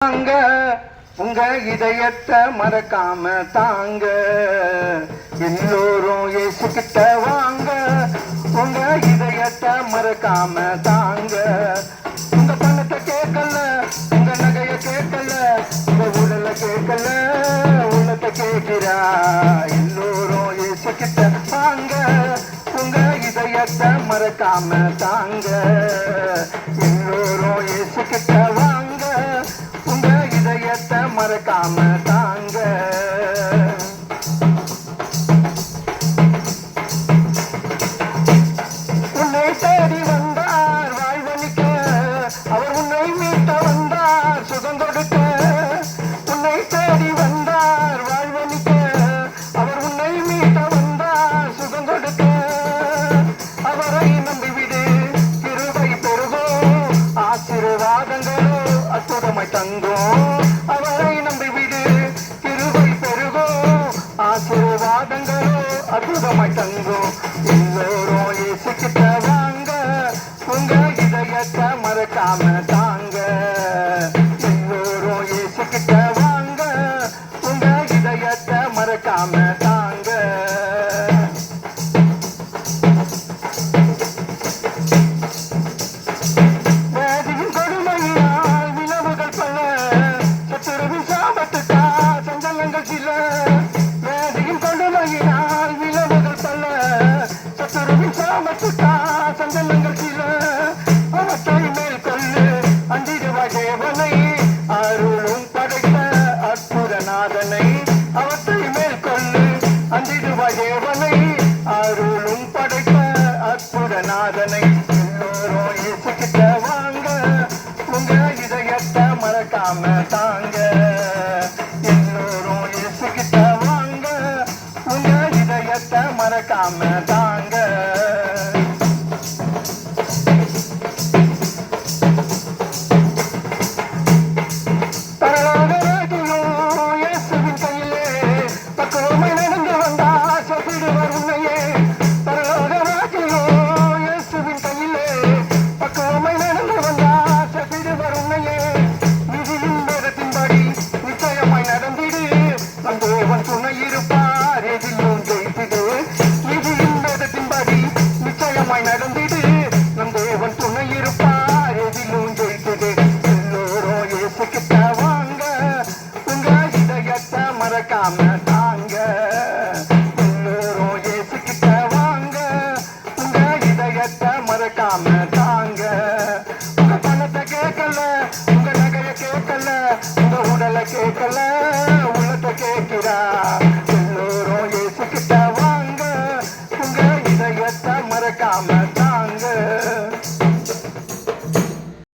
தாங்க. உங்க இதயத்தை மறக்காம தாங்க. எல்லோரும் இயேசுகிட்ட வாங்க. உங்க இதயத்தை மறக்காம தாங்க. உங்க பணத்தை கேட்கல உங்க நகைய கேட்கல உங்க உடல கேட்கல உள்ளத்தை கேட்கிறா. எல்லோரும் இயேசுகிட்ட வாங்க. உங்க இதயத்தை மறக்காம தாங்க. எல்லோரும் இயேசுகிட்ட மறக்காம தாங்க. உன்னை தேடி வந்தார் வாழ்வழிக்க அவர் உன்னை மீட்ட வந்தார் சுகம் கொடுக்க. உன்னை தேடி வந்தார் வாழ்வழிக்க அவர் உன்னை மீட்ட வந்தார் சுகம் கொடுக்க. அவரை நம்பிவிடு கிருவை பெருகோ ஆசீர்வாதங்களோ அற்புதமாய் தங்கோ அற்புதமாய் தங்கும் எல்லோரும் இயேசுகிட்ட வாங்க உங்க இதயத்தை மறக்காம தாங்க எல்லோரும் இயேசுகிட்ட வாங்க உங்க இதயத்தை மறக்காம தாங்க சத்துருவின் சாபத்துக்கா சஞ்சலங்கள் சில அவற்றை மேல் கொள்ளு அந்திடுவாய் தேவனை அருளும் படைத்த அற்புத நாதனை அவற்றை மேல் கொள்ளு அந்திடுவாய் தேவனை அருளும் படைத்த அற்புத நாதனை எல்லோரும் இயேசுகிட்ட வாங்க உங்க இதயத்தை மறக்காம தாங்க எல்லோரும் இயேசுகிட்ட வாங்க உங்க இதயத்தை மறக்காம தாங்க Come on, மறக்காம தாங்க. உங்க பணத்தை கேட்கல உங்க நகைய கேட்கல உங்க உடலை கேட்கல உள்ளத்தை கேட்கிறா. எல்லோரும் இயேசுகிட்ட வாங்க உங்க இதயத்தை மறக்காம